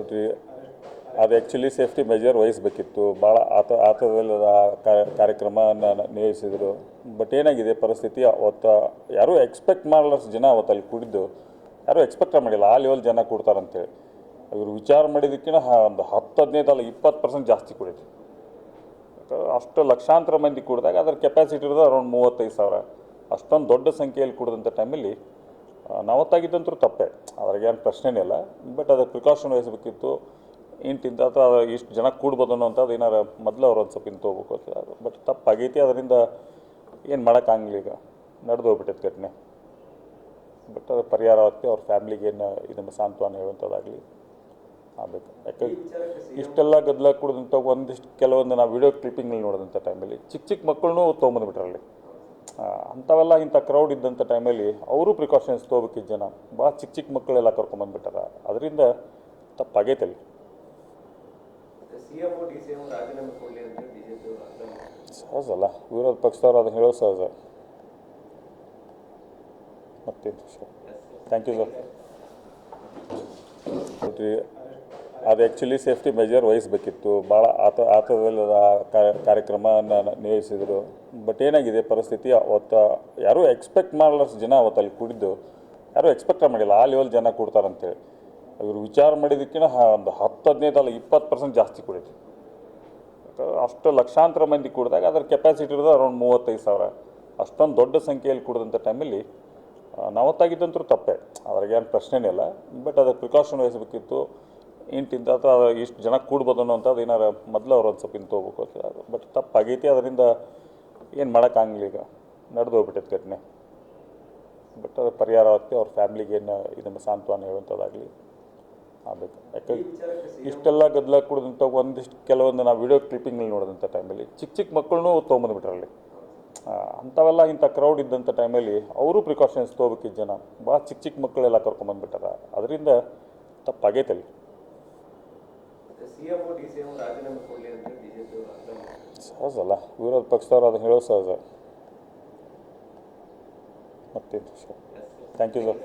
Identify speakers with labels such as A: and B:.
A: ಅದು actually safety measure ವಹಿಸಬೇಕಿತ್ತು. ಭಾಳ ಆತ, ಆತದಲ್ಲಿ ಕಾರ್ಯಕ್ರಮನ ನಿಯೋಜಿಸಿದರು. ಬಟ್ ಏನಾಗಿದೆ ಪರಿಸ್ಥಿತಿ, ಅವತ್ತು ಯಾರೂ ಎಕ್ಸ್ಪೆಕ್ಟ್ ಮಾಡಲಷ್ಟು ಜನ ಅವತ್ತು ಅಲ್ಲಿ ಕೂಡಿದ್ದು. ಯಾರೂ ಎಕ್ಸ್ಪೆಕ್ಟ್ ಮಾಡಿಲ್ಲ. ಆ ಲೆವೆಲ್ ಜನ ಕೊಡ್ತಾರಂತೇಳಿ. ಇವರು ವಿಚಾರ ಮಾಡಿದ್ದಕ್ಕಿಂತ ಒಂದು ಹತ್ತು ಹದಿನೈದು ಅಲ್ಲ ಇಪ್ಪತ್ತು ಪರ್ಸೆಂಟ್ ಜಾಸ್ತಿ ಕುಡಿತು ಅಷ್ಟು ಲಕ್ಷಾಂತರ ಮಂದಿ ಕೂಡಿದಾಗ ಅದರ ಕೆಪಾಸಿಟಿ ಇರೋದು ಅರೌಂಡ್ ಮೂವತ್ತೈದು ಸಾವಿರ. ಅಷ್ಟೊಂದು ದೊಡ್ಡ ಸಂಖ್ಯೆಯಲ್ಲಿ ಕುಡಿದಂಥ ಟೈಮಲ್ಲಿ ನಾವತ್ತಾಗಿದ್ದಂತೂ ತಪ್ಪೇ. ಅದ್ರಾಗೇನು ಪ್ರಶ್ನೆನೇ ಇಲ್ಲ. ಬಟ್ ಅದಕ್ಕೆ ಪ್ರಿಕಾಷನ್ ವಹಿಸಬೇಕಿತ್ತು. ಇಂತಿಂತ ಅಥವಾ ಇಷ್ಟು ಜನ ಕೂಡ್ಬೋದು ಅನ್ನೋಂಥದ್ದು ಏನಾರು ಮೊದಲು ಅವ್ರು ಒಂದು ಸ್ವಲ್ಪ ಇಂತ ಹೋಗ್ಬೇಕು ಅಂತ ಬಟ್ ತಪ್ಪಾಗೈತಿ. ಅದರಿಂದ ಏನು ಮಾಡೋಕ್ಕಾಗಲಿ ಈಗ. ನಡೆದು ಹೋಗ್ಬಿಟ್ಟೈತೆ ಘಟನೆ. ಬಟ್ ಅದು ಪರಿಹಾರ ಆಗ್ತಿ ಅವ್ರ ಫ್ಯಾಮ್ಲಿಗೆ ಏನು ಇದನ್ನು ಸಾಂತ್ವನ ಹೇಳುವಂಥದ್ದಾಗಲಿ ಆಗಬೇಕು. ಯಾಕಂದ್ರೆ ಇಷ್ಟೆಲ್ಲ ಗದ್ದಲ ಕುಡಿದಂಥ ಒಂದಿಷ್ಟು ಕೆಲವೊಂದು ನಾವು ವಿಡಿಯೋ ಕ್ಲಿಪ್ಪಿಂಗ್ನಲ್ಲಿ ನೋಡಿದಂಥ ಟೈಮಲ್ಲಿ ಚಿಕ್ಕ ಚಿಕ್ಕ ಮಕ್ಕಳನ್ನೂ ತೊಗೊಂಬಂದ್ಬಿಟ್ರೆ ಅಲ್ಲಿ. ಆ, ಅಂಥವೆಲ್ಲ ಇಂಥ ಕ್ರೌಡ್ ಇದ್ದಂಥ ಟೈಮಲ್ಲಿ ಅವರು ಪ್ರಿಕಾಷನ್ಸ್ ತೊಗೋಬೇಕಿದ್ದ ಜನ. ಭಾಳ ಚಿಕ್ಕ ಚಿಕ್ಕ ಮಕ್ಕಳೆಲ್ಲ ಕರ್ಕೊಂಬಂದ್ಬಿಟ್ಟಾರ ಅದರಿಂದ ತಪ್ಪಾಗೈತೆ ಅಲ್ಲಿ. ಸಹಜ ಅಲ್ಲ. ವಿರೋಧ ಪಕ್ಷದವ್ರು ಅದನ್ನು ಹೇಳೋ ಸಹಜ. ಮತ್ತೇನು ಶೋ ಥ್ಯಾಂಕ್ ಯು ಸರ್ ಅದು ಆ್ಯಕ್ಚುಲಿ ಸೇಫ್ಟಿ ಮೆಜರ್ ವಹಿಸಬೇಕಿತ್ತು. ಭಾಳ ಆತ, ಆತದಲ್ಲಿ ಕಾರ್ಯಕ್ರಮನ ನಿಯೋಜಿಸಿದರು. ಬಟ್ ಏನಾಗಿದೆ, ಪರಿಸ್ಥಿತಿ ಅವತ್ತು, ಯಾರೂ ಎಕ್ಸ್ಪೆಕ್ಟ್ ಮಾಡಲಷ್ಟು ಜನ ಅವತ್ತು ಅಲ್ಲಿ ಕೂಡಿದ್ದು. ಯಾರೂ ಎಕ್ಸ್ಪೆಕ್ಟ್ ಮಾಡಿಲ್ಲ. ಆ ಲೆವೆಲ್ ಜನ ಕೊಡ್ತಾರಂತೇಳಿ. ಇವರು ವಿಚಾರ ಮಾಡಿದ್ದಕ್ಕಿಂತ ಒಂದು ಹತ್ತು, ಹದಿನೈದು ಅಲ್ಲ, ಇಪ್ಪತ್ತು ಪರ್ಸೆಂಟ್ ಜಾಸ್ತಿ ಕೂಡಿದೆ ಅಷ್ಟು ಲಕ್ಷಾಂತರ ಮಂದಿ ಕೂಡಿದಾಗ ಅದರ ಕೆಪಾಸಿಟಿ ಇರೋದು ಅರೌಂಡ್ ಮೂವತ್ತೈದು ಸಾವಿರ. ಅಷ್ಟೊಂದು ದೊಡ್ಡ ಸಂಖ್ಯೆಯಲ್ಲಿ ಕುಡಿದಂಥ ಟೈಮಲ್ಲಿ ನಾವತ್ತಾಗಿದ್ದಂತರೂ ತಪ್ಪೇ. ಏನು ಪ್ರಶ್ನೆನೇ ಇಲ್ಲ. ಬಟ್ ಅದಕ್ಕೆ ಪ್ರಿಕಾಷನ್ ವಹಿಸಬೇಕಿತ್ತು. ಇಂತಿಂತ ಅಥವಾ ಇಷ್ಟು ಜನ ಕೂಡ್ಬೋದು ಅನ್ನೋಂಥದ್ದು ಏನಾರ ಮೊದಲು ಅವ್ರು ಒಂದು ಸ್ವಲ್ಪ ಇಂತ ಹೋಗ್ಬೇಕು ಅಂತ ಬಟ್ ತಪ್ಪಾಗೈತಿ, ಅದರಿಂದ ಏನು ಮಾಡೋಕ್ಕಾಗಲಿ ಈಗ. ನಡೆದು ಹೋಗ್ಬಿಟ್ಟೈತೆ ಘಟನೆ. ಬಟ್ ಅದು ಪರಿಹಾರ ಆಗ್ತಿ ಅವ್ರ ಫ್ಯಾಮ್ಲಿಗೆ ಏನು ಇದನ್ನು ಸಾಂತ್ವನ ಹೇಳುವಂಥದ್ದಾಗಲಿ ಆಗಬೇಕು. ಯಾಕಂದ್ರೆ ಇಷ್ಟೆಲ್ಲ ಗದ್ದಲ ಕುಡಿದಂಥ ಒಂದಿಷ್ಟು ಕೆಲವೊಂದು ನಾವು ವಿಡಿಯೋ ಕ್ಲಿಪ್ಪಿಂಗ್ನಲ್ಲಿ ನೋಡಿದಂಥ ಟೈಮಲ್ಲಿ ಚಿಕ್ಕ ಚಿಕ್ಕ ಮಕ್ಕಳನ್ನೂ ತೊಗೊಂಬಂದ್ಬಿಟ್ರಲ್ಲಿ ಅಂಥವೆಲ್ಲ ಇಂಥ ಕ್ರೌಡ್ ಇದ್ದಂಥ ಟೈಮಲ್ಲಿ ಅವರು ಪ್ರಿಕಾಷನ್ಸ್ ತೊಗೋಬೇಕಿದ್ದ ಜನ. ಭಾಳ ಚಿಕ್ಕ ಚಿಕ್ಕ ಮಕ್ಕಳೆಲ್ಲ ಕರ್ಕೊಂಬಂದ್ಬಿಟ್ಟಾರ. ಅದರಿಂದ ತಪ್ಪಾಗೈತೆ ಅಲ್ಲಿ
B: ಮತ್ತೆ ಸಿಎಂ ಡಿ ಸಿ ಎಂ ರಾಜೀನಾಮೆ ಕೊಡಲಿ ಅಂತ ಬಿಜೆಪಿ ಅವರು ಆಗ್ರಹ ಮಾಡ್ತಾರೆ.
A: ಸಹಜ ಅಲ್ಲ ವಿರೋಧ ಪಕ್ಷದವ್ರು ಅದನ್ನು ಹೇಳೋ ಸಹಜ. ಮತ್ತೇನು ವಿಷಯ ಥ್ಯಾಂಕ್ ಯು ಸರ್